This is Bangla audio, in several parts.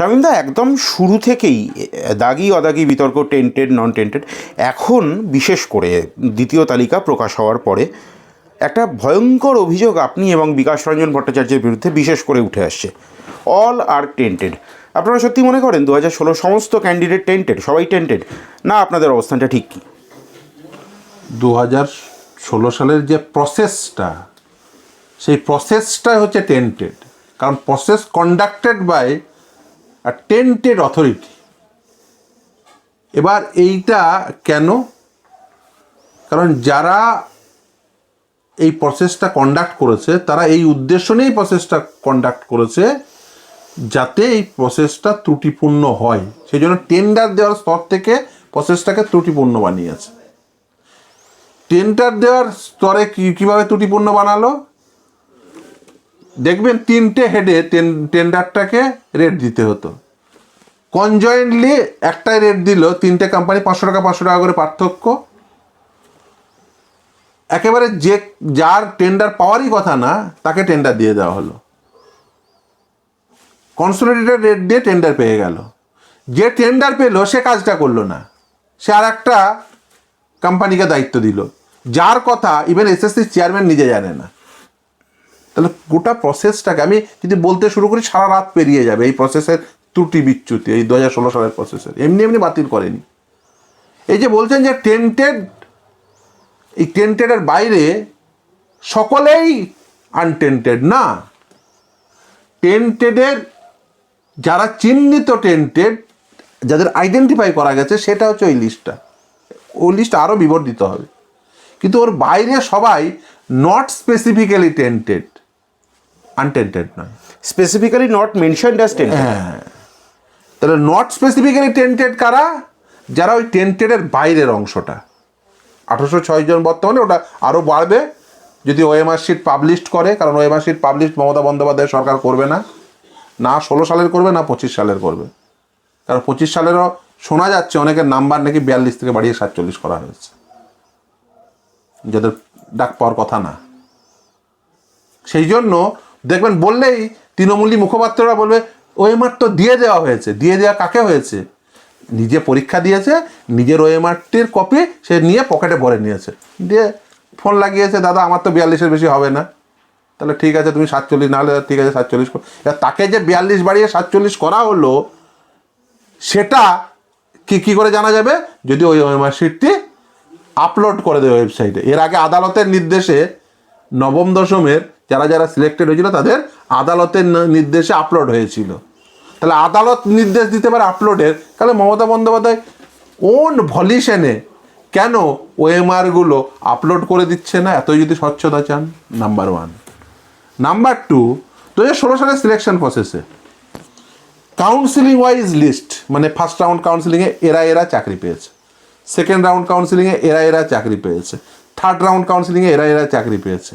শামিমদা একদম শুরু থেকেই, দাগি, অদাগি, বিতর্ক টেন্টেড নন টেন্টেড এখন বিশেষ করে দ্বিতীয় তালিকা প্রকাশ হওয়ার পরে একটা ভয়ঙ্কর অভিযোগ আপনি এবং বিকাশ রঞ্জন ভট্টাচার্যের বিরুদ্ধে বিশেষ করে উঠে আসছে। অল আর টেন্টেড আপনারা সত্যি মনে করেন দু হাজার ষোলো সমস্ত ক্যান্ডিডেট টেন্টেড সবাই টেন্টেড না, আপনাদের অবস্থানটা ঠিক কী? দু হাজার ষোলো সালের যে প্রসেসটা সেই প্রসেসটাই হচ্ছে টেন্টেড কারণ process conducted by a tainted authority এবার এইটা কেন? কারণ যারা এই প্রসেসটা কন্ডাক্ট করেছে, তারা এই উদ্দেশ্য নিয়েই প্রসেসটা কন্ডাক্ট করেছে যাতে এই প্রসেসটা ত্রুটিপূর্ণ হয়। সেই জন্য টেন্ডার দেওয়ার স্তর থেকে প্রসেসটাকে ত্রুটিপূর্ণ বানিয়েছে। টেন্ডার দেওয়ার স্তরে কীভাবে ত্রুটিপূর্ণ বানালো? দেখবেন তিনটে হেডে টেন্ডারটাকে রেট দিতে হতো। কনজয়েন্টলি একটাই রেট দিল, তিনটে কোম্পানি পাঁচশো টাকা পাঁচশো টাকা করে পার্থক্য। একেবারে যে, যার টেন্ডার পাওয়ারই কথা না, তাকে টেন্ডার দিয়ে দেওয়া হলো। কনসোলিডেটেড রেট দিয়ে টেন্ডার পেয়ে গেল। যে টেন্ডার পেল, সে কাজটা করল না। সে আর একটা কোম্পানিকে দায়িত্ব দিল। যার কথা ইভেন এসএসসি চেয়ারম্যান নিজে জানে না। তাহলে গোটা প্রসেসটাকে আমি যদি বলতে শুরু করি, সারা রাত পেরিয়ে যাবে এই প্রসেসের ত্রুটি বিচ্যুতি, এই দু হাজার ষোলো সালের প্রসেসের এমনি এমনি বাতিল করেনি। এই যে বলছেন যে টেন্টেড এই টেন্টেডের বাইরে সকলেই আনটেন্টেড না। টেন্টেডের যারা চিহ্নিত টেন্টেড যাদের আইডেন্টিফাই করা গেছে, সেটা হচ্ছে ওই লিস্টটা ওই লিস্ট আরও বিবর্ধিত হবে। কিন্তু ওর বাইরে সবাই নট স্পেসিফিক্যালি টেন্টেড আনটেন্টেড নয় স্পেসিফিক্যালি নট অ্যাজ টেন্টেড তাহলে নট স্পেসিফিক্যালি টেন্টেড কারা? যারা ওই টেন্টেডের বাইরের অংশটা। আঠারোশো ছয় জন বর্তমানে ওটা আরও বাড়বে। যদি ওএমআর শিট পাবলিশ করে কারণ OMR sheet publish Mamata Bandyopadhyay সরকার করবে না। না ষোলো সালের করবে না পঁচিশ সালের করবে। কারণ পঁচিশ সালেরও শোনা যাচ্ছে অনেকের নাম্বার নাকি বিয়াল্লিশ থেকে বাড়িয়ে সাতচল্লিশ করা হয়েছে। যাদের ডাক পাওয়ার কথা না। সেই জন্য দেখবেন বললেই তৃণমূলী মুখপাত্ররা বলবে ওএমআর তো দিয়ে দেওয়া হয়েছে। দিয়ে দেওয়া কাকে হয়েছে? নিজে পরীক্ষা দিয়েছে, নিজের ওএমআরটির কপি সে নিয়ে পকেটে ভরে নিয়েছে। দিয়ে ফোন লাগিয়েছে, দাদা, আমার তো বিয়াল্লিশের বেশি হবে না। তাহলে ঠিক আছে, তুমি সাতচল্লিশ নাহলে ঠিক আছে সাতচল্লিশ তাকে যে বিয়াল্লিশ বাড়িয়ে সাতচল্লিশ করা হলো, সেটা কি কি করে জানা যাবে? যদি ওই ওএমআর শিটটি আপলোড করে দেয় ওয়েবসাইটে এর আগে আদালতের নির্দেশে নবম দশমের যারা যারা সিলেক্টেড হয়েছিল তাদের আদালতের নির্দেশে আপলোড হয়েছিল। তাহলে আদালত নির্দেশ দিতে পারে আপলোডের তাহলে মমতা বন্দ্যোপাধ্যায় কোন ভলিউশনে কেন ওএমআরগুলো আপলোড করে দিচ্ছে না? এতই যদি স্বচ্ছতা চান নাম্বার ওয়ান নাম্বার টু দু হাজার ষোলো সালের সিলেকশন প্রসেসে কাউন্সিলিং ওয়াইজ লিস্ট মানে ফার্স্ট রাউন্ড কাউন্সিলিংয়ে এরা এরা চাকরি পেয়েছে। সেকেন্ড রাউন্ড কাউন্সিলিংয়ে এরা এরা চাকরি পেয়েছে। থার্ড রাউন্ড কাউন্সিলিংয়ে এরা এরা চাকরি পেয়েছে।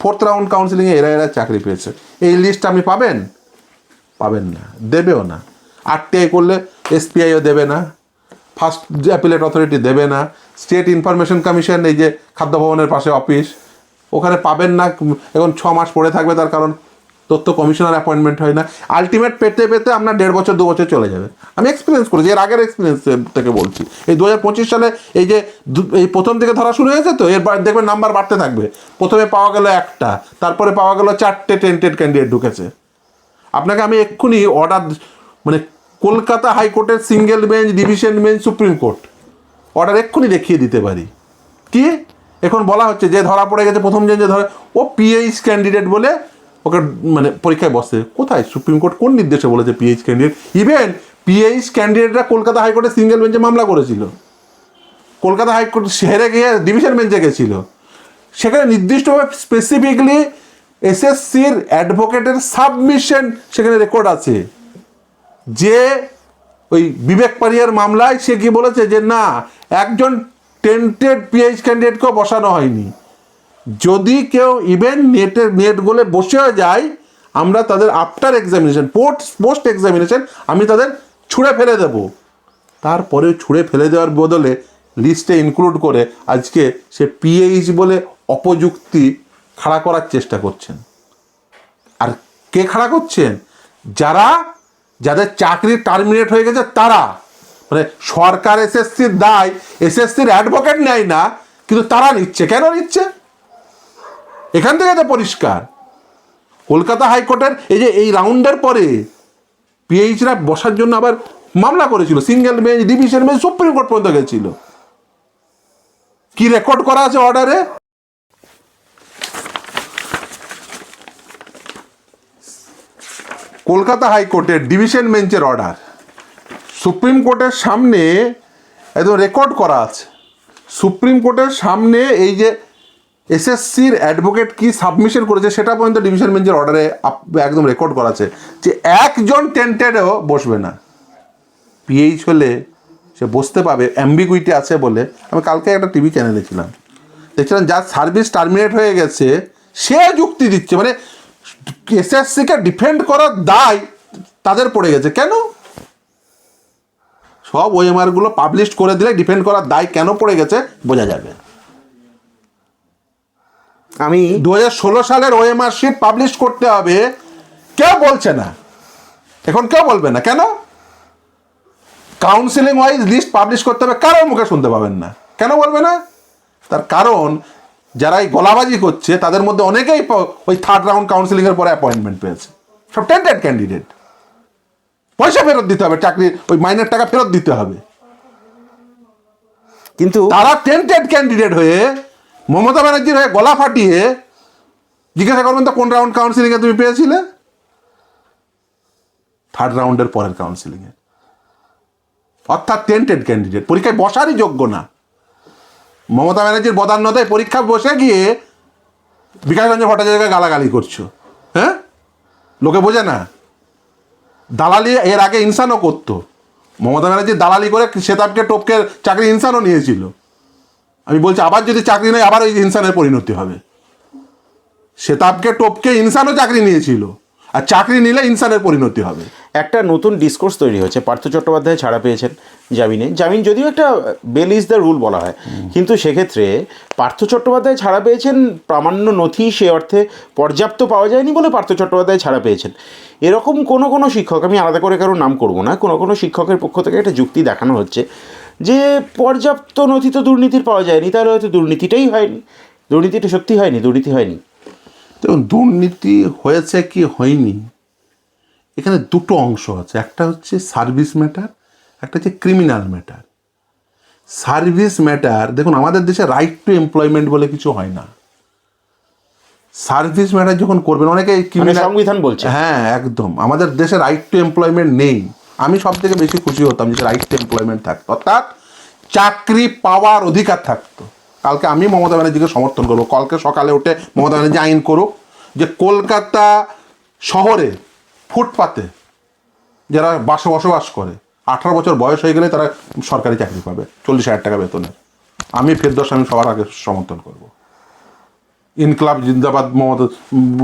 ফোর্থ রাউন্ড কাউন্সিলিংয়ে এরা এরা চাকরি পেয়েছে। এই লিস্ট আপনি পাবেন? পাবেন না, দেবেও না। আরটিআই করলে এসপিআইও দেবে না ফার্স্ট অ্যাপিলেট অথরিটি দেবে না স্টেট ইনফরমেশন কমিশন এই যে খাদ্য ভবনের পাশে অফিস ওখানে পাবেন না, এখন ছ মাস পড়ে থাকবে তার কারণ তথ্য কমিশনার অ্যাপয়েন্টমেন্ট হয় না। আলটিমেট পেতে পেতে আপনার দেড় বছর, দু বছর চলে যাবে। আমি এক্সপিরিয়েন্স করেছি, এর আগের এক্সপিরিয়েন্স থেকে বলছি। এই দু হাজার পঁচিশ সালে এই যে এই প্রথম থেকে ধরা শুরু হয়েছে তো, এরপর দেখবেন নাম্বার বাড়তে থাকবে। প্রথমে পাওয়া গেল একটা, তারপরে পাওয়া গেল চারটে টেন্টেড ক্যান্ডিডেট ঢুকেছে। আপনাকে আমি এক্ষুনি অর্ডার মানে কলকাতা হাইকোর্টের single bench division bench supreme court order এক্ষুনি দেখিয়ে দিতে পারি। কি? এখন বলা হচ্ছে যে ধরা পড়ে গেছে, প্রথম যে ধরে ও পিএইচ ক্যান্ডিডেট বলে ওকে মানে পরীক্ষায় বসে কোথায়? সুপ্রিম কোর্ট কোন নির্দেশে বলেছে পিএইচ ক্যান্ডিডেট ইভেন পিএইচ ক্যান্ডিডেটরা কলকাতা হাইকোর্টে সিঙ্গেল বেঞ্চে মামলা করেছিল। কলকাতা হাইকোর্ট হেরে গিয়ে ডিভিশন বেঞ্চে গেছিল। সেখানে নির্দিষ্টভাবে স্পেসিফিকলি এসএসসির অ্যাডভোকেটের সাবমিশন সেখানে রেকর্ড আছে। যে ওই বিবেক পারিয়ার মামলায় সে কি বলেছে যে, না, একজন টেন্টেড পিএইচ ক্যান্ডিডেটকেও বসানো হয়নি। যদি কেউ ইভেন নেটের নেট বলে বসেও যায়, আমরা তাদের after examination post post examination আমি তাদের ছুঁড়ে ফেলে দেব। তারপরে ছুঁড়ে ফেলে দেওয়ার বদলে লিস্টে ইনক্লুড করে আজকে সে পিএইচ বলে অপযুক্তি খাড়া করার চেষ্টা করছেন। আর কে খাড়া করছেন? যারা, যাদের চাকরি টার্মিনেট হয়ে গেছে তারা। মানে সরকার এসএসসির দায় এসএসসির অ্যাডভোকেট নেয় না, কিন্তু তারা নিচ্ছে। কেন নিচ্ছে? এখান থেকে তো পরিষ্কার। কলকাতা হাইকোর্টের এই যে এই রাউন্ডের পরে পিএইচরা বসার জন্য আবার মামলা করেছিল, single bench, division bench, supreme court পর্যন্ত গেছিল। কি রেকর্ড করা আছে অর্ডারে? কলকাতা হাইকোর্টের ডিভিশন বেঞ্চের অর্ডার। সুপ্রিম কোর্টের সামনে একদম রেকর্ড করা আছে। সুপ্রিম কোর্টের সামনে এই যে এসএসসির অ্যাডভোকেট কি সাবমিশন করেছে সেটা পর্যন্ত ডিভিশন বেঞ্চের অর্ডারে একদম রেকর্ড করা আছে যে একজন টেন্টেডও বসবে না। পিএইচ হলে সে বসতে পাবে অ্যাম্বিগুইটি আছে বলে। আমি কালকে একটা টিভি চ্যানেলে ছিলাম দেখছিলাম যার সার্ভিস টার্মিনেট হয়ে গেছে, সে যুক্তি দিচ্ছে। মানে এসএসসিকে ডিফেন্ড করার দায় তাদের পড়ে গেছে। কেন? সব ওএমআরগুলো পাবলিশ করে দিলে ডিফেন্ড করার দায় কেন পড়ে গেছে, বোঝা যাবে আমি দু হাজার ষোলো সালের ওএমআর শিট পাবলিশ করতে হবে। কেউ বলছে না। এখন কেউ বলবে না। কেন? কাউন্সিলিং ওয়াইজ লিস্ট পাবলিশ করতে হবে। কারোর মুখে শুনতে পাবেন না। কেন বলবে না? তার কারণ যারা এই গলাবাজি করছে তাদের মধ্যে অনেকেই ওই থার্ড রাউন্ড কাউন্সিলিং এর পরে অ্যাপয়েন্টমেন্ট পেয়েছে। সব টেন্টেড ক্যান্ডিডেট পয়সা ফেরত দিতে হবে। চাকরি ওই মাইনের টাকা ফেরত দিতে হবে। কিন্তু তারা টেন্টেড ক্যান্ডিডেট হয়ে মমতা ব্যানার্জির হয়ে গলা ফাটিয়ে জিজ্ঞাসা করবেন তো কোন রাউন্ড কাউন্সিলিংয়ে তুমি পেয়েছিলে? থার্ড রাউন্ডের পরের কাউন্সিলিংয়ে অর্থাৎ টেন্টেড ক্যান্ডিডেট পরীক্ষায় বসারই যোগ্য না। মমতা ব্যানার্জির বদান্যতায় পরীক্ষা বসে গিয়ে বিকাশ রঞ্জন ভট্টাচার্যকে গালাগালি করছ। হ্যাঁ? লোকে বোঝে না। দালালি এর আগে ইনসানও করতো। মমতা ব্যানার্জি দালালি করে সেতাবকে, টপকে চাকরি ইনসানও নিয়েছিল। আমি বলছি, আবার যদি চাকরি নেয় আবার ওই ইনসানের পরিণতি হবে। সেতাবকে, টপকে ইনসানও চাকরি নিয়েছিল। আর চাকরি নিলে ইনসানের পরিণতি হবে। একটা নতুন ডিসকোর্স তৈরি হয়েছে, পার্থ চট্টোপাধ্যায় ছাড়া পেয়েছেন জামিনে। জামিন যদিও একটা বেল ইজ দ্য রুল বলা হয়, কিন্তু সেক্ষেত্রে পার্থ চট্টোপাধ্যায় ছাড়া পেয়েছেন, প্রামাণ্য নথি সে অর্থে পর্যাপ্ত পাওয়া যায়নি বলে পার্থ চট্টোপাধ্যায় ছাড়া পেয়েছেন। এরকম কোনো কোনো শিক্ষক, আমি আলাদা করে কারও নাম করব না, কোনো কোনো শিক্ষকের পক্ষ থেকে একটা যুক্তি দেখানো হচ্ছে। যে পর্যাপ্ত নথি তো দুর্নীতির পাওয়া যায়নি তাহলে হয়তো দুর্নীতিটাই হয়নি। দুর্নীতিটা সত্যি হয়নি দুর্নীতি হয়নি। দেখুন দুর্নীতি হয়েছে কি হয়নি এখানে দুটো অংশ আছে। একটা হচ্ছে সার্ভিস ম্যাটার একটা হচ্ছে ক্রিমিনাল ম্যাটার। সার্ভিস ম্যাটার দেখুন আমাদের দেশে রাইট টু এমপ্লয়মেন্ট বলে কিছু হয় না। সার্ভিস ম্যাটার যখন করবেন অনেকে মানে সংবিধান বলছে। হ্যাঁ একদম। আমাদের দেশে রাইট টু এমপ্লয়মেন্ট নেই। আমি সব থেকে বেশি খুশি হতাম যে রাইট টু এমপ্লয়মেন্ট থাকতো। অর্থাৎ চাকরি পাওয়ার অধিকার থাকতো। কালকে আমি মমতা ব্যানার্জিকে সমর্থন করব। কালকে সকালে উঠে মমতা ব্যানার্জি আইন করুক যে কলকাতা শহরে ফুটপাতে যারা বাসে বসবাস করে, আঠারো বছর বয়স হয়ে গেলে তারা সরকারি চাকরি পাবে, চল্লিশ হাজার টাকা বেতনের আমি ফেরদোস আমি সবার আগে সমর্থন করব। ইনকলাব জিন্দাবাদ মমতা,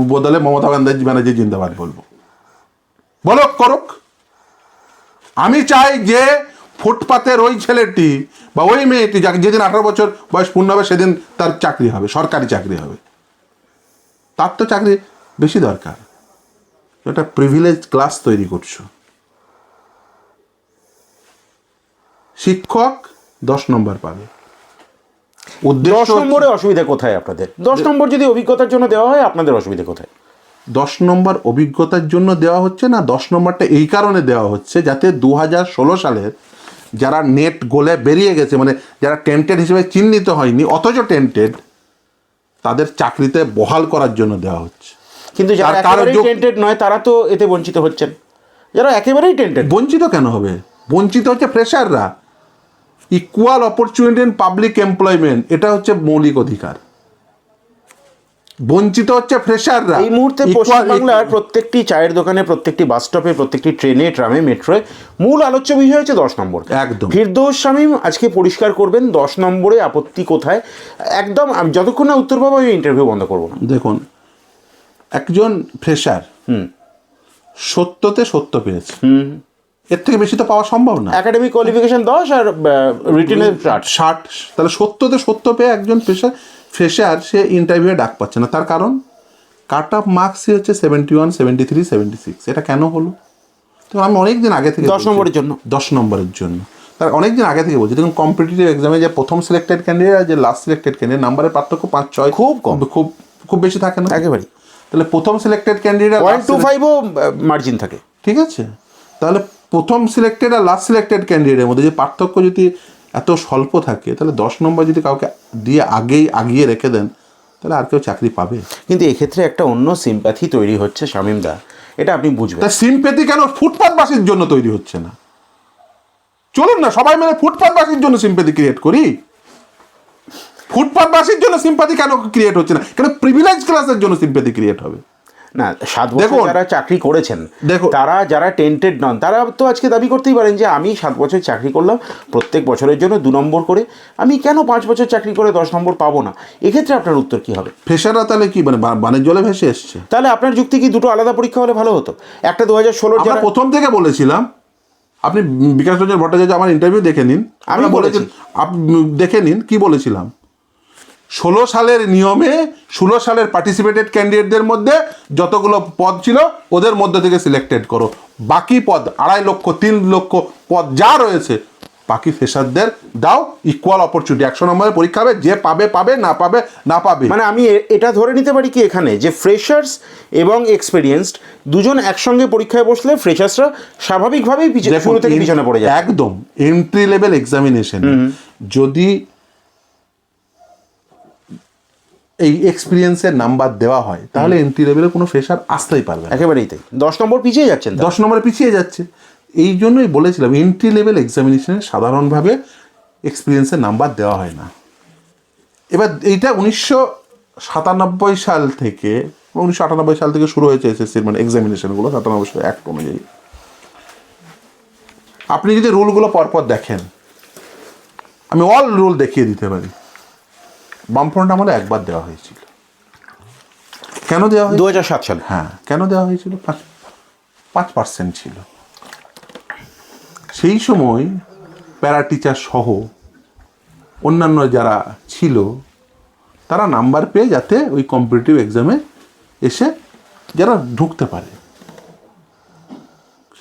বদলে মমতা ব্যানার্জি ব্যানার্জি জিন্দাবাদ বলব। বলো করুক। আমি চাই যে ফুটপাতের ওই ছেলেটি বা ওই মেয়েটি যাকে যেদিন আঠারো বছর বয়স পূর্ণ হবে সেদিন তার চাকরি হবে সরকারি চাকরি হবে। তার তো চাকরি বেশি দরকার। একটা প্রিভিলেজ ক্লাস তৈরি করছ। শিক্ষক দশ নম্বর পাবে। দশ নম্বরে অসুবিধা কোথায় আপনাদের? দশ নম্বর যদি অভিজ্ঞতার জন্য দেওয়া হয় আপনাদের অসুবিধা কোথায়? দশ নম্বর অভিজ্ঞতার জন্য দেওয়া হচ্ছে না দশ নম্বরটা এই কারণে দেওয়া হচ্ছে যাতে দু হাজার ষোলো সালের যারা নেট গোলে বেরিয়ে গেছে মানে যারা টেন্টেড হিসেবে চিহ্নিত হয়নি অথচ টেন্টেড তাদের চাকরিতে বহাল করার জন্য দেওয়া হচ্ছে। কিন্তু যারা একেবারেই টেন্টেড নয় তারা তো এতে বঞ্চিত হচ্ছেন। যারা একেবারেই টেন্টেড। বঞ্চিত কেন হবে? বঞ্চিত হচ্ছে ফ্রেশাররা equal opportunity in public employment এটা হচ্ছে মৌলিক অধিকার। বঞ্চিত হচ্ছে ফ্রেশাররা এই মুহূর্তে পশ্চিমবাংলার প্রত্যেকটি চায়ের দোকানে প্রত্যেকটি বাস স্টপে প্রত্যেকটি ট্রেনে ট্রামে মেট্রোয় মূল আলোচ্য বিষয় হচ্ছে দশ নম্বর। একদম। ফিরদৌস শামীম আজকে পরিষ্কার করবেন দশ নম্বরে আপত্তি কোথায়? একদম আমি যতক্ষণ না উত্তর পাবো আমি ইন্টারভিউ বন্ধ করব না। দেখুন একজন ফ্রেশার সত্যতে সত্য পেয়েছে। এর থেকে বেশি তো পাওয়া সম্ভব না। একাডেমিক কোয়ালিফিকেশন দশ আর রিটেনে ষাট। ষাট তাহলে সত্যতে সত্য পেয়ে একজন ফ্রেশার ফ্রেশার সে ইন্টারভিউয়ে ডাক পাচ্ছে না। তার কারণ কাট অফ মার্কসই হচ্ছে seventy one seventy three seventy six এটা কেন হলো? তো আমি অনেক দিন আগে থেকে দশ নম্বরের জন্য। দশ নম্বরের জন্য। তার অনেক দিন আগে থেকে বলছি। দেখুন কম্পিটিটিভ এক্সামে যে প্রথম সিলেক্টেড ক্যান্ডিডেট আর যে লাস্ট সিলেক্টেড ক্যান্ডিডেট নাম্বারের পার্থক্য পাঁচ ছয় খুব কম। খুব খুব বেশি থাকে না? একেবারেই। তাহলে প্রথম সিলেক্টেড ক্যান্ডিডেট পয়েন্ট টু ফাইভও মার্জিন থাকে। ঠিক আছে? তাহলে প্রথম সিলেক্টেড আর লাস্ট সিলেক্টেড ক্যান্ডিডেটের মধ্যে যে পার্থক্য যদি এত স্বল্প থাকে তাহলে দশ নম্বর যদি কাউকে দিয়ে আগেই আগিয়ে রেখে দেন তাহলে আর কেউ চাকরি পাবে? কিন্তু এক্ষেত্রে একটা অন্য সিম্প্যাথি তৈরি হচ্ছে শামীম দা এটা আপনি বুঝবেন। তা সিম্পেথি কেন ফুটপাথবাসীর জন্য তৈরি হচ্ছে না? চলুন না সবাই মিলে ফুটপাথবাসীর জন্য সিম্পেথি ক্রিয়েট করি। ফুটপাথবাসীর জন্য সিম্প্যাথি কেন ক্রিয়েট হচ্ছে না? কেন প্রিভিলেজ ক্লাসের জন্য সিম্পেথি ক্রিয়েট হবে? না সাত বছর যারা চাকরি করেছেন দেখুন। তারা যারা টেন্টেড নন তারা তো আজকে দাবি করতেই পারেন যে আমি সাত বছর চাকরি করলাম প্রত্যেক বছরের জন্য দু নম্বর করে আমি কেন পাঁচ বছর চাকরি করে দশ নম্বর পাবো না? এক্ষেত্রে আপনার উত্তর কি হবে? ফেসাররা তাহলে কি মানে বানের জলে ভেসে এসছে? তাহলে আপনার যুক্তি কি দুটো আলাদা পরীক্ষা হলে ভালো হতো? একটা দু হাজার ষোলোর আমরা যারা প্রথম থেকে বলেছিলাম আপনি বিকাশ রঞ্জন ভট্টাচার্য আমার ইন্টারভিউ দেখে নিন। আমি বলেছি বলেছি। আপনি দেখে নিন কি বলেছিলাম? ষোলো সালের নিয়মে ষোলো সালের পার্টিসিপেটেড ক্যান্ডিডেটদের মধ্যে যতগুলো পদ ছিল ওদের মধ্যে থেকে সিলেক্টেড করো। বাকি পদ আড়াই লক্ষ তিন লক্ষ পদ যা রয়েছে বাকি ফেসারদের দাও ইকুয়াল অপরচুনিটি একশো নম্বরের পরীক্ষা হবে যে পাবে পাবে না পাবে না পাবে। মানে আমি এটা ধরে নিতে পারি কি এখানে? যে ফ্রেশার্স এবং এক্সপিরিয়েন্সড দুজন একসঙ্গে পরীক্ষায় বসলে ফ্রেশার্সরা স্বাভাবিকভাবেই পিছনে শুরু থেকে পিছনে পড়ে যায়। একদম এন্ট্রি লেভেল এক্সামিনেশন যদি এই এক্সপিরিয়েন্সের নাম্বার দেওয়া হয় তাহলে এন্ট্রি লেভেলে কোনো ফ্রেশার আসতেই পারবে না। একেবারেই তাই। দশ নম্বর পিছিয়ে যাচ্ছেন। দশ নম্বরে পিছিয়ে যাচ্ছে। এই জন্যই বলেছিলাম এন্ট্রি লেভেল এক্সামিনেশনে সাধারণভাবে এক্সপিরিয়েন্সের নাম্বার দেওয়া হয় না। এবার এইটা উনিশশো সাতানব্বই সাল থেকে উনিশশো আটানব্বই সাল থেকে শুরু হয়েছে এসএসসির মানে এক্সামিনেশনগুলো সাতানব্বই সাল অ্যাক্ট অনুযায়ী। আপনি যদি রুলগুলো পরপর দেখেন আমি অল রুল দেখিয়ে দিতে পারি। বামফ্রন্ট আমলে একবার দেওয়া হয়েছিল। কেন দেওয়া হয় দু হাজার সাত সালে। হ্যাঁ কেন দেওয়া হয়েছিল? পাঁচ পাঁচ পার্সেন্ট ছিল। সেই সময় প্যারা টিচার সহ অন্যান্য যারা ছিল তারা নাম্বার পেয়ে যাতে ওই কম্পিটিটিভ এক্সামে এসে যারা ঢুকতে পারে।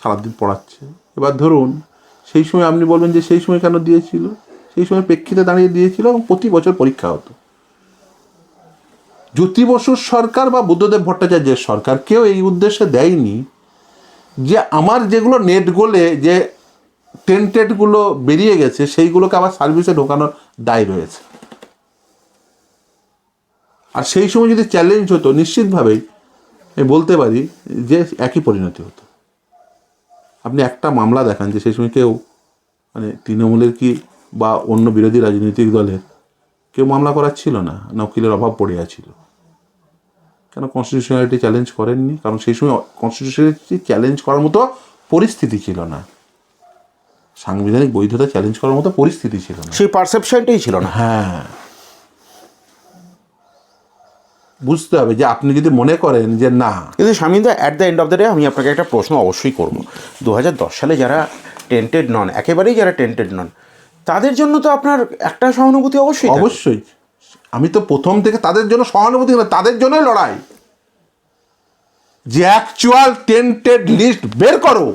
সারাদিন পড়াচ্ছে। এবার ধরুন সেই সময় আপনি বলবেন যে সেই সময় কেন দিয়েছিল? সেই সময় প্রেক্ষিতে দাঁড়িয়ে দিয়েছিল এবং প্রতি বছর পরীক্ষা হতো। জ্যোতি বসুর সরকার বা বুদ্ধদেব ভট্টাচার্যের সরকার কেউ এই উদ্দেশ্যে দেয়নি যে আমার যেগুলো নেট গোলে যে টেন্টেডগুলো বেরিয়ে গেছে, সেইগুলোকে আবার সার্ভিসে ঢোকানোর দায় রয়েছে। আর সেই সময় যদি চ্যালেঞ্জ হতো, নিশ্চিতভাবেই আমি বলতে পারি যে একই পরিণতি হতো। আপনি একটা মামলা দেখান যে সেই সময় কেউ মানে তৃণমূলের কি বা অন্য বিরোধী রাজনৈতিক দলের কেউ মামলা করার ছিল না না উকিলের অভাব পড়ে আছিল। কেন কনস্টিটিউশনালিটি চ্যালেঞ্জ করেননি? কারণ সেই সময় কনস্টিটিউশনালিটি চ্যালেঞ্জ করার মতো পরিস্থিতি ছিল না। সাংবিধানিক বৈধতা চ্যালেঞ্জ করার মতো পরিস্থিতি ছিল না। সেই পারসেপশনটাই ছিল না। হ্যাঁ। বুঝতে হবে যে আপনি যদি মনে করেন যে না। কিন্তু স্বামীদা at the end of the day আমি আপনাকে একটা প্রশ্ন অবশ্যই করব। দু হাজার দশ সালে যারা টেন্টেড নন একেবারেই যারা টেন্টেড নন তাদের জন্য তো আপনার একটা সহানুভূতি অবশ্যই অবশ্যই। আমি তো প্রথম থেকে তাদের জন্য সহানুভূতি তাদের জন্যই লড়াই। যে অ্যাকচুয়াল টেন্টেড লিস্ট বের করো,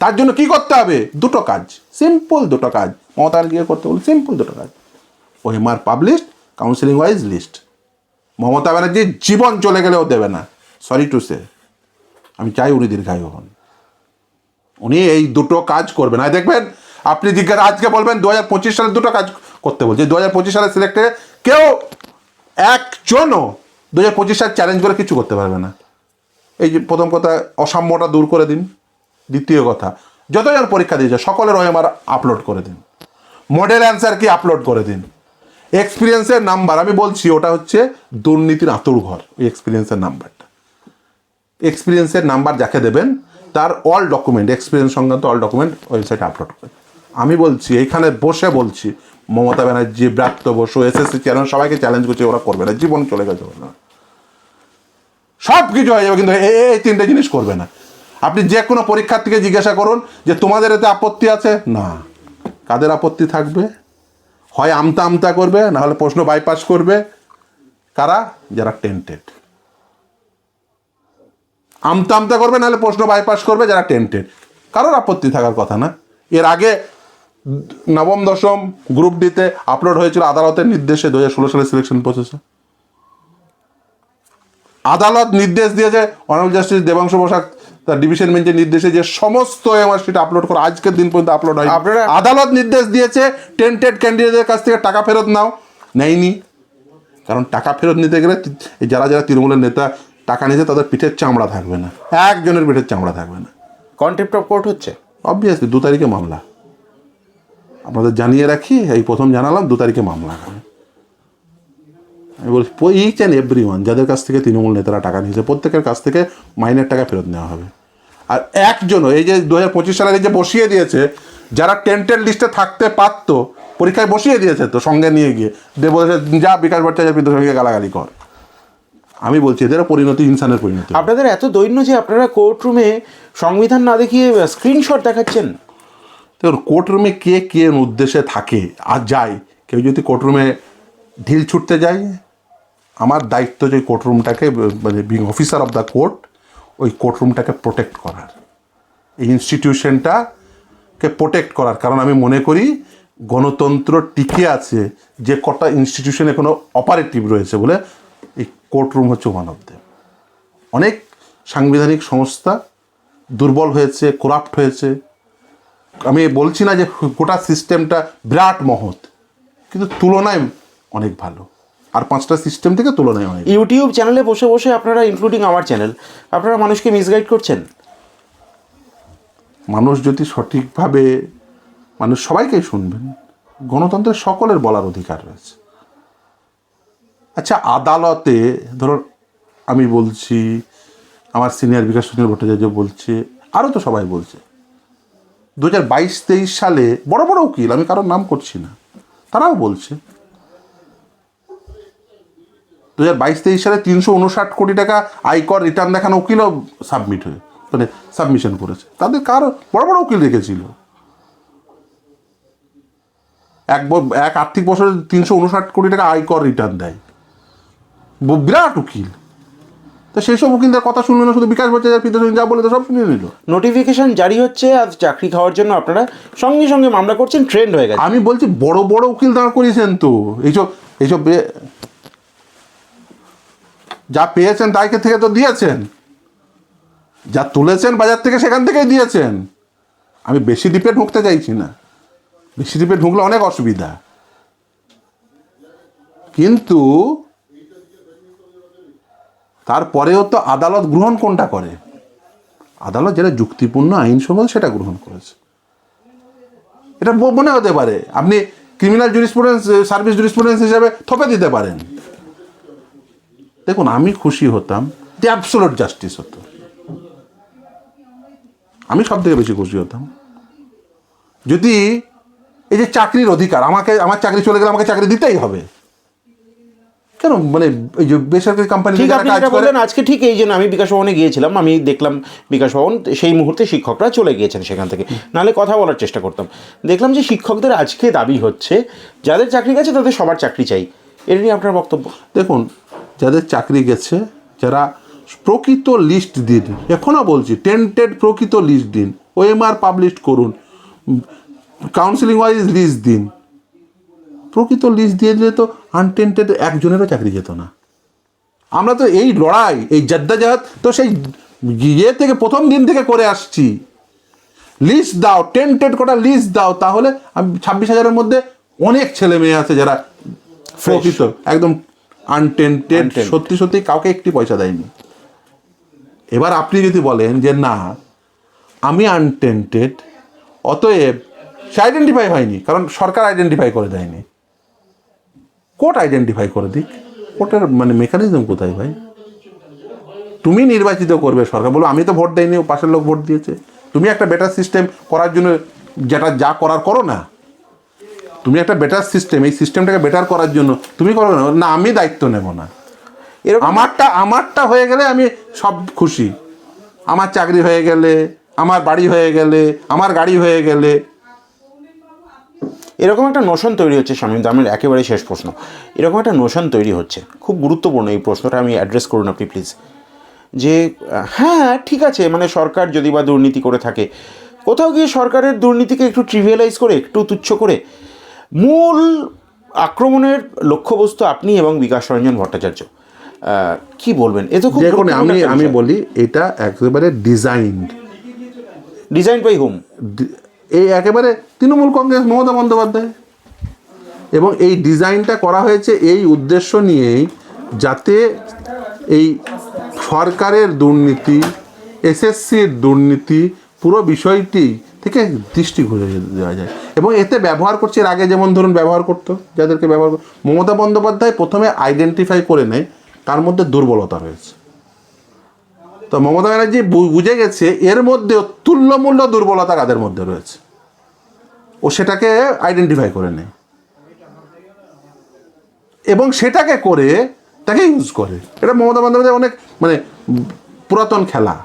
তার জন্য কি করতে হবে? দুটো কাজ। সিম্পল দুটো কাজ। মমতার গিয়ে করতে বলে সিম্পল দুটো কাজ। OMR publish counselling wise list Mamata ব্যানার্জির জীবন চলে গেলেও দেবে না। সরি টু সে আমি চাই উনি দীর্ঘায়ু হন। উনি এই দুটো কাজ করবেন। আর দেখবেন আপনি জিজ্ঞাসা আজকে বলবেন দু হাজার পঁচিশ সালে দুটো কাজ করতে বলছে। দু হাজার পঁচিশ সালে সিলেক্টে কেউ একজনও দু হাজার পঁচিশ সাল চ্যালেঞ্জ করে কিছু করতে পারবে না। এই যে প্রথম কথা, অসাম্যটা দূর করে দিন। দ্বিতীয় কথা যতজন পরীক্ষা দিয়েছে সকলের ওএমআর আপলোড করে দিন। মডেল অ্যান্সার কি আপলোড করে দিন। এক্সপিরিয়েন্সের নাম্বার আমি বলছি ওটা হচ্ছে দুর্নীতির আঁতুর ঘর ওই এক্সপিরিয়েন্সের নাম্বারটা এক্সপিরিয়েন্সের নাম্বার যাকে দেবেন, তার অল ডকুমেন্ট এক্সপিরিয়েন্স সংক্রান্ত অল ডকুমেন্ট ওয়েবসাইটে আপলোড করে আমি বলছি এখানে বসে বলছি, মমতা ব্যানার্জি, ব্রাত্য বসু, এসএসসি চ্যানেল সবাইকে চ্যালেঞ্জ করছে, ওরা করবে না, জীবন চলে গেছে ওরা। সব কিছু হয়ে যাবে, কিন্তু এই এই তিনটে জিনিস করবে না। আপনি যে কোনো পরীক্ষার্থীকে জিজ্ঞাসা করুন যে, তোমাদের এতে আপত্তি আছে? না। কাদের আপত্তি থাকবে? হয় আমতা আমতা করবে, না হলে প্রশ্ন বাইপাস করবে। কারা? যারা টেন্টেড আমতা আমতা করবে নাহলে প্রশ্ন বাইপাস করবে, যারা টেন্টেড কারোর আপত্তি থাকার কথা না। এর আগে নবম দশম গ্রুপ ডিতে আপলোড হয়েছিল আদালতের নির্দেশে দু হাজার ষোলো সালের সিলেকশন প্রসেসে আদালত নির্দেশ দিয়েছে অনারেবল জাস্টিস দেবাংশ বসাক তার ডিভিশন বেঞ্চের নির্দেশে যে সমস্ত এমআরসিটা আপলোড করে আজকের দিন পর্যন্ত আপলোড হয় আপনারা- আদালত নির্দেশ দিয়েছে টেন্টেড ক্যান্ডিডেটের কাছ থেকে টাকা ফেরত নাও। নেয়নি। কারণ টাকা ফেরত নিতে গেলে যারা যারা তৃণমূলের নেতা টাকা নিয়েছে তাদের পিঠের চামড়া থাকবে না। একজনের পিঠের চামড়া থাকবে না। কন্টেম্প্ট অফ কোর্ট হচ্ছে? অবভিয়াসলি দু তারিখে মামলা। আপনাদের জানিয়ে রাখি, এই প্রথম জানালাম, দু তারিখে মামলা হবে। আমি বলছি ইচ অ্যান্ড এভরি ওয়ান যাদের কাছ থেকে তৃণমূল নেতারা টাকা নিয়েছে, প্রত্যেকের কাছ থেকে মাইনের টাকা ফেরত নেওয়া হবে। আর একজনও, এই যে দু হাজার পঁচিশ সালের যে বসিয়ে দিয়েছে, যারা টেন্টের লিস্টে থাকতে পারতো, পরীক্ষায় বসিয়ে দিয়েছে তো সঙ্গে নিয়ে গিয়ে দিয়ে বলেছে, যা বিকাশ ভট্টাচার্য বিদ্রোহীকে গালাগালি কর। আমি বলছি এদের পরিণতি, ইনসানের পরিণতি আপনাদের এত দৈন্য যে আপনারা কোর্ট রুমে সংবিধান না দেখিয়ে স্ক্রিনশট দেখাচ্ছেন? দেখুন কোর্টরুমে কে কে উদ্দেশ্যে থাকে? আর যায়? কেউ যদি কোর্টরুমে ঢিল ছুটতে যায়, আমার দায়িত্ব যে কোর্টরুমটাকে মানে being officer of the court ওই কোর্টরুমটাকে প্রোটেক্ট করার। এই ইনস্টিটিউশনটাকে প্রোটেক্ট করার। কারণ আমি মনে করি, গণতন্ত্র টিকে আছে যে কটা ইনস্টিটিউশনে কোনো অপারেটিভ রয়েছে বলে এই কোর্টরুম হচ্ছে ওয়ান অফ দেম অনেক সাংবিধানিক সংস্থা দুর্বল হয়েছে করাপ্ট হয়েছে। আমি বলছি না যে গোটা সিস্টেমটা বিরাট মহৎ কিন্তু তুলনায় অনেক ভালো। আর পাঁচটা সিস্টেম থেকে তুলনায় অনেক ইউটিউব চ্যানেলে বসে বসে আপনারা ইনক্লুডিং আমার চ্যানেল আপনারা মানুষকে মিসগাইড করছেন? মানুষ যদি সঠিকভাবে মানুষ সবাইকেই শুনবেন গণতন্ত্রের সকলের বলার অধিকার রয়েছে। আচ্ছা আদালতে ধরুন আমি বলছি আমার সিনিয়র বিকাশ রঞ্জন ভট্টাচার্য বলছে আরও তো সবাই বলছে দু হাজার বাইশ তেইশ সালে বড় বড় উকিল, আমি কারোর নাম করছি না, তারাও বলছে। দু হাজার বাইশ তেইশ সালে তিনশো উনষাট কোটি টাকা আয়কর রিটার্ন দেখানো উকিলও সাবমিট হয়ে মানে সাবমিশন করেছে। তাদের কার বড় বড় উকিল রেখেছিল? এক এক আর্থিক বছরে তিনশো উনষাট কোটি টাকা আয়কর রিটার্ন দেয়। বিরাট উকিল। তা সেই সব উকিলদের কথা শুনলো না শুধু বিকাশ ভট্টাচার্য পিতা যা বলে তো সব শুনিয়ে নিল। নোটিফিকেশন জারি হচ্ছে আর চাকরি খাওয়ার জন্য আপনারা সঙ্গে সঙ্গে মামলা করছেন ট্রেন্ড হয়ে গেছে। আমি বলছি বড় বড় উকিল দাঁড় করিয়েছেন তো এইসব এইসব যা পেয়েছেন তাইকে থেকে তো দিয়েছেন। যা তুলেছেন বাজার থেকে সেখান থেকেই দিয়েছেন। আমি বেশি ডিপে ঢুকতে চাইছি না। বেশি ডিপে ঢুকলে অনেক অসুবিধা। কিন্তু তারপরেও তো আদালত গ্রহণ কোনটা করে? আদালত যেটা যুক্তিপূর্ণ আইনসঙ্গত সেটা গ্রহণ করেছে। এটা মনে হতে পারে। আপনি ক্রিমিনাল জুরিসপ্রুডেন্স সার্ভিস জুরিসপ্রুডেন্স হিসাবে থপে দিতে পারেন। দেখুন, আমি খুশি হতাম যে অ্যাবসোলুট জাস্টিস হতো। আমি সব থেকে বেশি খুশি হতাম। যদি এই যে চাকরির অধিকার, আমাকে, আমার চাকরি চলে গেলে আমাকে চাকরি দিতেই হবে। কেন? মানে এই যে বেসরকারি কোম্পানি ঠিক আপনি যেটা বললেন আজকে ঠিক এই জন্য আমি বিকাশ ভবনে গিয়েছিলাম। আমি দেখলাম বিকাশ ভবন সেই মুহূর্তে শিক্ষকরা চলে গিয়েছেন সেখান থেকে। নাহলে কথা বলার চেষ্টা করতাম। দেখলাম যে শিক্ষকদের আজকে দাবি হচ্ছে যাদের চাকরি গেছে তাদের সবার চাকরি চাই। এটা নিয়ে আপনার বক্তব্য? দেখুন যাদের চাকরি গেছে যারা প্রকৃত লিস্ট দিন এখনও বলছি টেন্টেড প্রকৃত লিস্ট দিন ওএমআর পাবলিশ করুন কাউন্সিলিং ওয়াইজ লিস্ট দিন। প্রকৃত লিস্ট দিয়ে দিলে তো আনটেন্টেড একজনেরও চাকরি যেত না। আমরা তো এই লড়াই এই জাদ্দাজাহাদ তো সেই ইয়ে থেকে প্রথম দিন থেকে করে আসছি। লিস্ট দাও টেন্টেড কটা লিস্ট দাও তাহলে আমি ছাব্বিশ হাজারের মধ্যে অনেক ছেলে মেয়ে আছে যারা প্রকৃত একদম আনটেন্টেড সত্যি সত্যি কাউকে একটি পয়সা দেয়নি। এবার আপনি যদি বলেন যে না আমি আনটেন্টেড অতএব সে আইডেন্টিফাই হয়নি কারণ সরকার আইডেন্টিফাই করে দেয়নি। কোর্ট আইডেন্টিফাই করে দিক। কোর্টের মানে মেকানিজম কোথায় ভাই? তুমি নির্বাচিত করবে সরকার বলো আমি তো ভোট দেয়নি ও পাশের লোক ভোট দিয়েছে। তুমি একটা বেটার সিস্টেম করার জন্য যেটা যা করার করো না। তুমি একটা বেটার সিস্টেম এই সিস্টেমটাকে বেটার করার জন্য তুমি করো না। না আমি দায়িত্ব নেব না। এরকম আমারটা আমারটা হয়ে গেলে আমি সব খুশি। আমার চাকরি হয়ে গেলে আমার বাড়ি হয়ে গেলে আমার গাড়ি হয়ে গেলে এরকম একটা নোশন তৈরি হচ্ছে স্বামী দামের একেবারে শেষ প্রশ্ন। এরকম একটা নোশন তৈরি হচ্ছে। খুব গুরুত্বপূর্ণ এই প্রশ্নটা আমি অ্যাড্রেস করুন আপনি প্লিজ যে হ্যাঁ ঠিক আছে মানে সরকার যদি বা দুর্নীতি করে থাকে কোথাও গিয়ে সরকারের দুর্নীতিকে একটু ট্রিভিয়ালাইজ করে একটু তুচ্ছ করে মূল আক্রমণের লক্ষ্যবস্তু আপনি এবং বিকাশ রঞ্জন ভট্টাচার্য। কি বলবেন? এ তো খুব আমি আমি বলি এটা একেবারে ডিজাইনড ডিজাইন বাই হোম এই একেবারে তৃণমূল কংগ্রেস, মমতা বন্দ্যোপাধ্যায়। এবং এই ডিজাইনটা করা হয়েছে এই উদ্দেশ্য নিয়েই যাতে এই সরকারের দুর্নীতি, এসএসসির দুর্নীতি, পুরো বিষয়টি থেকে দৃষ্টি ঘুরে দেওয়া যায়। এবং এতে ব্যবহার করছে, এর আগে যেমন ধরুন ব্যবহার করতো, যাদেরকে ব্যবহার মমতা বন্দ্যোপাধ্যায় প্রথমে আইডেন্টিফাই করে নেয়, তার মধ্যে দুর্বলতা রয়েছে। তো মমতা ব্যানার্জি বুঝে গেছে এর মধ্যে তুল্যমূল্য দুর্বলতা কাদের মধ্যে রয়েছে? ও সেটাকে আইডেন্টিফাই করে নেয়। এবং সেটাকে করে তাকে ইউজ করে। এটা মমতা বন্দ্যোপাধ্যায় অনেক মানে পুরাতন খেলা।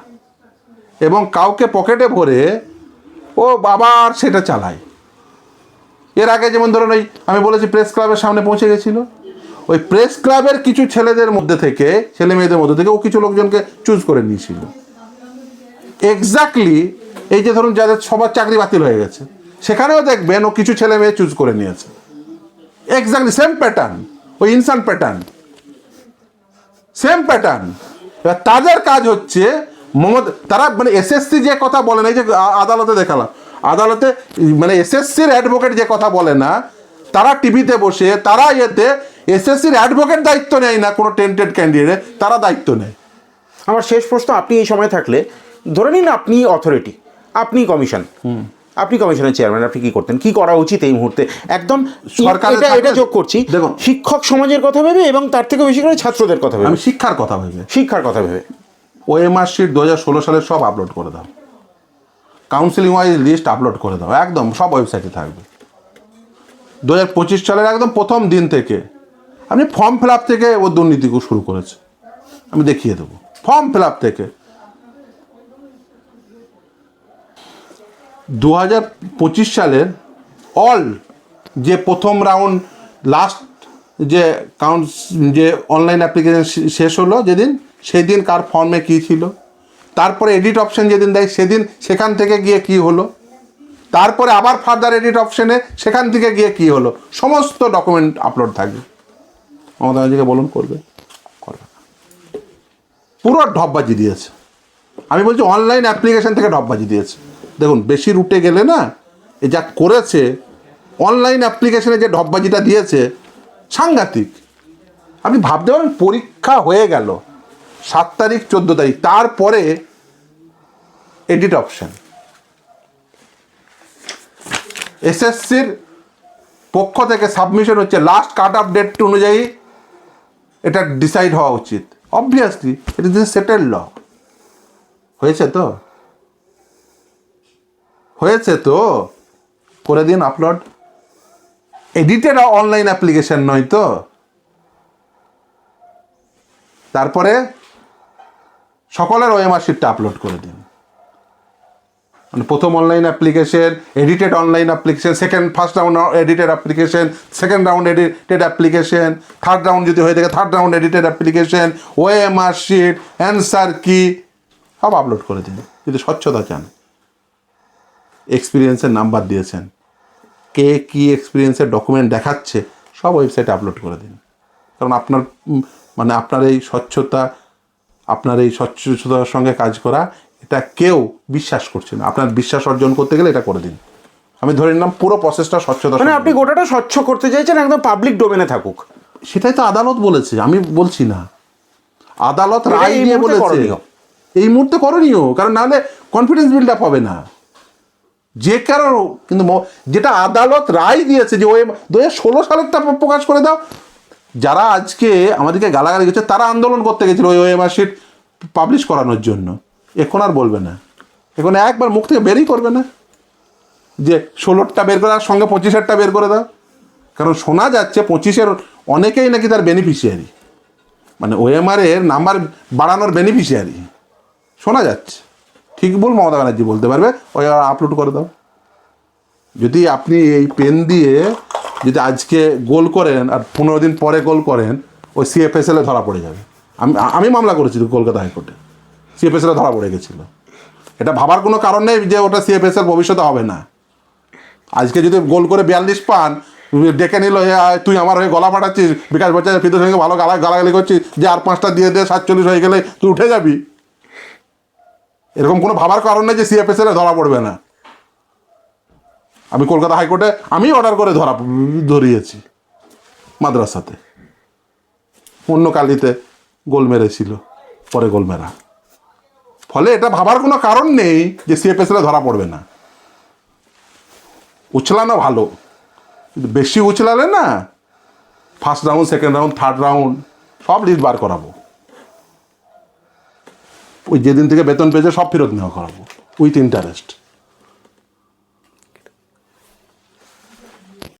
এবং কাউকে পকেটে ভরে ও আবার সেটা চালায়। এর আগে যেমন ধরুন ওই আমি বলেছি প্রেস ক্লাবের সামনে পৌঁছে গেছিল। ওই প্রেস ক্লাবের কিছু ছেলেদের মধ্যে থেকে, ছেলে মেয়েদের মধ্যে থেকে ও কিছু লোকজনকে চুজ করে নিয়েছিল। এক্স্যাক্টলি এই যে ধরুন যাদের সবার চাকরি বাতিল হয়ে গেছে, সেখানেও দেখবেন ও কিছু ছেলে মেয়ে চুজ করে নিয়েছে। এক্স্যাক্টলি সেম প্যাটার্ন ওই ইনসান প্যাটার্ন সেম প্যাটার্ন এবার তাদের কাজ হচ্ছে মমত তারা মানে এসএসসি যে কথা বলে না এই যে আদালতে দেখালাম। আদালতে মানে এসএসসির অ্যাডভোকেট যে কথা বলে না তারা টিভিতে বসে তারা ইয়েতে এসএসসির অ্যাডভোকেট দায়িত্ব নেয় না কোনো টেন্টেড ক্যান্ডিডেট তারা দায়িত্ব নেয়। আমার শেষ প্রশ্ন আপনি এই সময় থাকলে ধরে নিন আপনি অথরিটি আপনি কমিশন আপনি কমিশনের চেয়ারম্যান আপনি কি করতেন? কি করা উচিত এই মুহূর্তে? একদম সরকারের এটা এটা যোগ করছি দেখুন। শিক্ষক সমাজের কথা ভেবে এবং তার থেকে বেশি করে ছাত্রদের কথা ভেবে। আমি শিক্ষার কথা ভেবে। শিক্ষার কথা ভেবে। ওএমআর শিট দু হাজার ষোলো সালের সব আপলোড করে দাও। কাউন্সিলিং ওয়াইজ লিস্ট আপলোড করে দাও। একদম সব ওয়েবসাইটে থাকবে। দু হাজার পঁচিশ সালের একদম প্রথম দিন থেকে আপনি ফর্ম ফিল আপ থেকে ও দুর্নীতি শুরু করেছে। আমি দেখিয়ে দেবো। ফর্ম ফিল আপ থেকে। দু হাজার পঁচিশ সালের অল যে প্রথম রাউন্ড লাস্ট যে কাউন্স যে অনলাইন অ্যাপ্লিকেশন শেষ হলো যেদিন সেই দিন কার ফর্মে কী ছিল? তারপরে এডিট অপশন যেদিন দেয়, সেদিন সেখান থেকে গিয়ে কি হলো? তারপরে আবার ফার্দার এডিট অপশনে সেখান থেকে গিয়ে কি হলো? সমস্ত ডকুমেন্ট আপলোড থাকবে। মমতা ব্যানার্জিকে বলুন, করবে? করবে। পুরো ঢপবাজি দিয়েছে। আমি বলছি অনলাইন অ্যাপ্লিকেশান থেকে ঢপবাজি দিয়েছে। দেখুন, বেশি রুটে গেলে না, এ যা করেছে অনলাইন অ্যাপ্লিকেশানে যে ঢপবাজিটা দিয়েছে, সাংঘাতিক। আপনি ভাবতে পারেন, পরীক্ষা হয়ে গেল। সাত তারিখ, চোদ্দ তারিখ। তারপরে এডিট অপশন এসএসসির পক্ষ থেকে সাবমিশন হচ্ছে। লাস্ট কাট অফ ডেট অনুযায়ী এটা ডিসাইড হওয়া উচিত। Obviously it is settle law হয়েছে তো? হয়েছে তো? করে দিন আপলোড এডিটেড অনলাইন অ্যাপ্লিকেশন নয় তো? তারপরে সকলের ওএমআর শিটটা আপলোড করে দিন। প্রথম online application edited online application second first round edited application second round edited application third round যদি হয়ে থাকে third round edited application OMR sheet answer key সব আপলোড করে দিন। যদি স্বচ্ছতা চান। এক্সপিরিয়েন্সের নাম্বার দিয়েছেন। কে কী এক্সপিরিয়েন্সের ডকুমেন্ট দেখাচ্ছে, সব ওয়েবসাইটে আপলোড করে দিন। কারণ আপনার মানে আপনার এই স্বচ্ছতা, আপনার এই স্বচ্ছতার সঙ্গে কাজ করা এটা কেউ বিশ্বাস করছে না। আপনার বিশ্বাস অর্জন করতে গেলে এটা করে দিন। আমি ধরে নিলাম পুরো প্রসেসটা স্বচ্ছতা মানে আপনি গোটাটা স্বচ্ছ করতে চাইছেন একদম পাবলিক ডোমেনে থাকুক। সেটাই তো আদালত বলেছে আমি বলছি না। আদালত রায় দিয়ে বলেছে। এই মুহূর্তে করণীয় কারণ নাহলে কনফিডেন্স বিল্ড আপ হবে না। যে কারও কিন্তু যেটা আদালত রায় দিয়েছে যে ওই দু হাজার ষোলো সালেরটা প্রকাশ করে দাও। যারা আজকে আমাদেরকে গালাগালি করছে তারা আন্দোলন করতে গেছিল ওই ওএমআর শিট পাবলিশ করানোর জন্য। এখন আর বলবে না। এখন একবার মুখ থেকে বেরই করবে না। যে ষোলোটা বের করার সঙ্গে পঁচিশেরটা বের করে দাও। কারণ শোনা যাচ্ছে পঁচিশের অনেকেই নাকি তার বেনিফিশিয়ারি মানে ওএমআর এর নাম্বার বাড়ানোর বেনিফিশিয়ারি শোনা যাচ্ছে। ঠিক বল মমতা ব্যানার্জি, বলতে পারবে? ওই আপলোড করে দাও। যদি আপনি এই পেন দিয়ে যদি আজকে গোল করেন আর পনেরো দিন পরে গোল করেন, ওই সিএফএসএলে ধরা পড়ে যাবে। আমি আমি মামলা করেছি কলকাতা হাইকোর্টে। সিএফএসএলে ধরা পড়ে গেছিল। এটা ভাবার কোনো কারণ নেই যে ওটা সিএফএস এর ভবিষ্যতে হবে না। আজকে যদি গোল করে বিয়াল্লিশ পান ডেকে নিল "এ, আয়, তুই আমার হয়ে গলা ফাটাচ্ছিস বিকাশ ভট্টাচার্য ফিদের সঙ্গে ভালো গালা গালাগালি করছিস যে আর পাঁচটা দিয়ে দে সাতচল্লিশ হয়ে গেলে তুই উঠে যাবি। এরকম কোনো ভাবার কারণ নেই যে সিএফএস এর ধরা পড়বে না। আমি কলকাতা হাইকোর্টে আমি অর্ডার করে ধরা ধরিয়েছি মাদ্রাসাতে। অন্য কালিতে গোল মেরেছিল পরে গোল মেরা। ফলে এটা ভাবার কোনো কারণ নেই যে সিএফএসরা ধরা পড়বে না। উছলানো ভালো। কিন্তু বেশি উছলালে না first round second round third round সব লিস্ট বার করাবো। ওই যেদিন থেকে বেতন পেয়েছে সব ফেরত নেওয়া করাবো। With interest